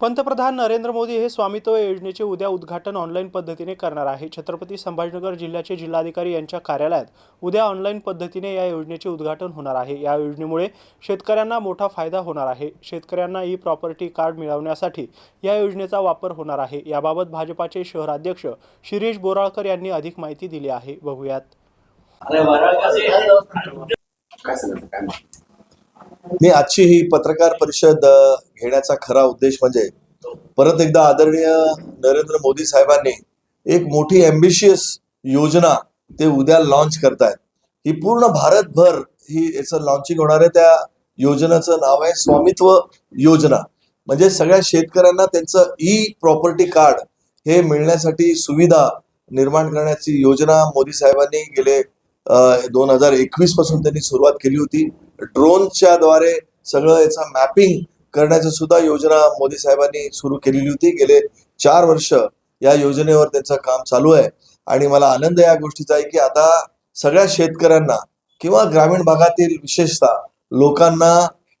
पंतप्रधान नरेंद्र मोदी हे स्वामित्व योजनेचे उद्या उद्घाटन ऑनलाईन पद्धतीने करणार आहे. छत्रपती संभाजीनगर जिल्ह्याचे जिल्हाधिकारी यांच्या कार्यालयात उद्या ऑनलाईन पद्धतीने या योजनेचे उद्घाटन होणार आहे. या योजनेमुळे शेतकऱ्यांना मोठा फायदा होणार आहे. शेतकऱ्यांना ई प्रॉपर्टी कार्ड मिळवण्यासाठी या योजनेचा वापर होणार आहे. याबाबत भाजपाचे शहराध्यक्ष शिरीष बोराळकर यांनी अधिक माहिती दिली आहे. बघूयात? मी आजची ही पत्रकार परिषद घेण्याचा खरा उद्देश म्हणजे परत एकदा आदरणीय नरेंद्र मोदी साहेबांनी एक मोठी अम्बिशियस योजना ते उद्या लॉन्च करतायत. ही पूर्ण भारतभर ही याचं लॉन्चिंग होणार आहे. त्या योजनेचं नाव आहे स्वामित्व योजना. म्हणजे सगळ्या शेतकऱ्यांना त्यांचं ई प्रॉपर्टी कार्ड हे मिळण्यासाठी सुविधा निर्माण करण्याची योजना मोदी साहेबांनी गेले दोन हजार एकवीसपासून त्यांनी सुरुवात केली होती. ड्रोनच्या द्वारे सगळं याचा मॅपिंग करण्याची सुद्धा योजना मोदी साहेबांनी सुरू केलेली होती. गेले चार वर्ष या योजनेवर त्यांचं काम चालू आहे. आणि मला आनंद या गोष्टीचा आहे की आता सगळ्या शेतकऱ्यांना किंवा ग्रामीण भागातील विशेषतः लोकांना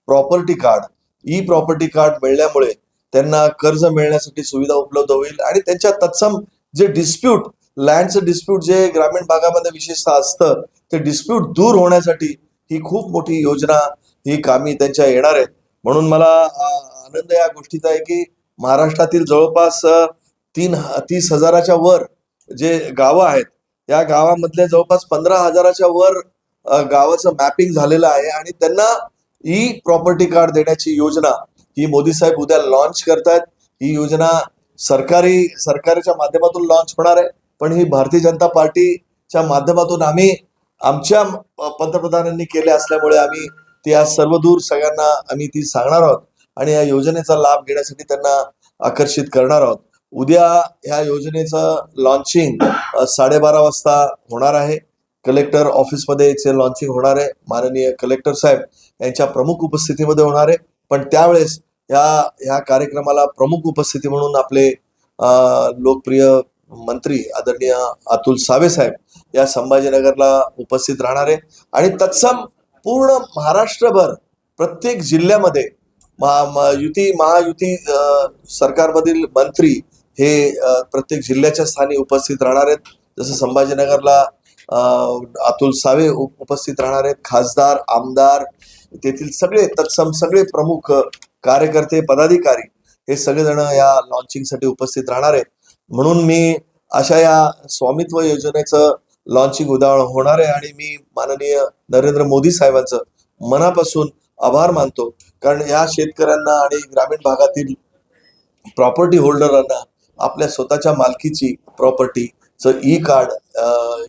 property card e property card मिळण्यामुळे त्यांना कर्ज मिळण्यासाठी सुविधा उपलब्ध होईल. आणि त्यांच्या तत्सम जे डिस्प्यूट लँडचं डिस्प्यूट जे ग्रामीण भागामध्ये विशेषतः असतं ते डिस्प्यूट दूर होण्यासाठी ही खूप मोठी योजना ही कामी त्यांच्या येणार आहेत. म्हणून मला आनंद या गोष्टीचा आहे की महाराष्ट्रातील जवळपास तीन तीस हजाराच्या वर जे गावं आहेत या गावामधल्या जवळपास पंधरा हजाराच्या वर गावाचं मॅपिंग झालेलं आहे आणि त्यांना ई प्रॉपर्टी कार्ड देण्याची योजना ही मोदी साहेब उद्या लॉन्च करतायत. ही योजना सरकारी सरकारच्या माध्यमातून लॉन्च होणार आहे. पण ही भारतीय जनता पार्टीच्या माध्यमातून आम्ही आमच्या पंतप्रधानांनी केले असल्यामुळे आम्ही ती आज सर्वदूर सगळ्यांना आम्ही ती सांगणार आहोत आणि या योजनेचा लाभ घेण्यासाठी त्यांना आकर्षित करणार आहोत. उद्या ह्या योजनेचं लॉन्चिंग साडेबारा वाजता होणार आहे. कलेक्टर ऑफिसमध्ये याचे लॉन्चिंग होणार आहे. माननीय कलेक्टर साहेब यांच्या प्रमुख उपस्थितीमध्ये होणार आहे. पण त्यावेळेस ह्या ह्या कार्यक्रमाला प्रमुख उपस्थिती म्हणून आपले लोकप्रिय मंत्री आदरणीय अतुल सावे साहेब या संभाजीनगरला उपस्थित राहणार आहे. आणि तत्सम पूर्ण महाराष्ट्रभर प्रत्येक जिल्ह्यामध्ये महा म- युती महायुती सरकारमधील मंत्री हे प्रत्येक जिल्ह्याच्या स्थानी उपस्थित राहणार आहेत. जसं संभाजीनगरला अतुल सावे उपस्थित राहणार आहेत. खासदार आमदार तेथील सगळे तत्सम सगळे प्रमुख कार्यकर्ते पदाधिकारी हे सगळेजण या लॉन्चिंगसाठी उपस्थित राहणार आहेत. म्हणून मी अशा या स्वामित्व योजनेचं लॉन्चिंग उदाहरण होणार आहे आणि मी माननीय नरेंद्र मोदी साहेबांचं मनापासून आभार मानतो. कारण या शेतकऱ्यांना आणि ग्रामीण भागातील प्रॉपर्टी होल्डरांना आपल्या स्वतःच्या मालकीची प्रॉपर्टीचं e card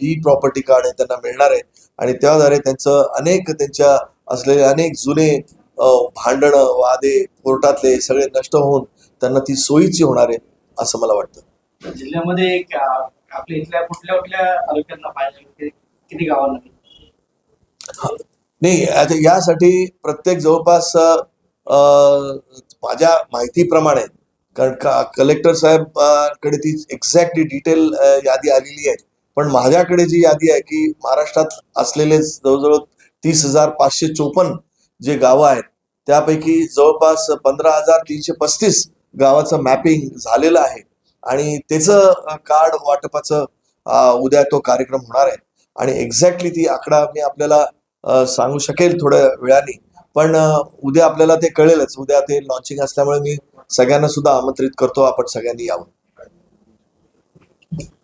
e property card हे त्यांना मिळणार आहे. आणि त्याद्वारे त्यांचं अनेक त्यांच्या असलेले अनेक जुने भांडण वादे कोर्टातले सगळे नष्ट होऊन त्यांना ती सोयीची होणार आहे असं मला वाटतं. जिल्ह्यामध्ये एक, आपल्या इथल्या कुठल्या कुठल्या तालुक्यांना पाहिजे किती- गावांना नाही आता यासाठी प्रत्येक जवळपास माझ्या माहितीप्रमाणे कारण का कलेक्टर साहेबकडे ती एक्झॅक्टली डिटेल यादी आलेली आहे. पण माझ्याकडे जी यादी आहे की महाराष्ट्रात असलेले जवळजवळ तीस हजार पाचशे चोपन्न जे गावं आहेत त्यापैकी जवळपास पंधरा हजार तीनशे पस्तीस गावाचं मॅपिंग झालेलं आहे. आणि त्याचं कार्ड वाटपाचं उद्या तो कार्यक्रम होणार आहे. आणि एक्झॅक्टली ती आकडा मी आपल्याला सांगू शकेल थोड्या वेळाने. पण उद्या आपल्याला ते कळेलच. उद्या ते लॉन्चिंग असल्यामुळे मी सगळ्यांना सुद्धा आमंत्रित करतो. आपण सगळ्यांनी यावं.